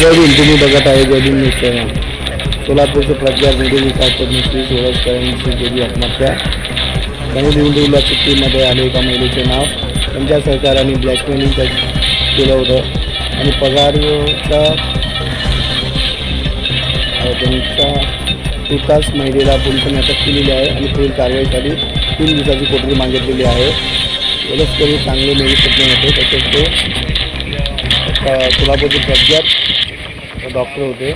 जय भीम तुम्ही बघत आहे जय भीम न्यूज सोलापूरचे प्रज्ञा हिंदू विकास पद्मश्री सोळसकरांची गेली आत्महत्या. त्यांनी दिवडूला सुट्टीमध्ये आले एका महिलेचे नाव. त्यांच्या सरकाराने ब्लॅकमेलिंग केलं होतं. आणि पगारचा त्यांचा तुर्तास महिलेला पोलिसांनी अटक केलेली आहे आणि पुढील कारवाईसाठी तीन दिवसाची कोठडी मागितलेली आहे. सोलसकरी चांगले मेडिसिन होते. तसेच ते कोल्हापूरचे प्रज्ञात डॉक्टर होते.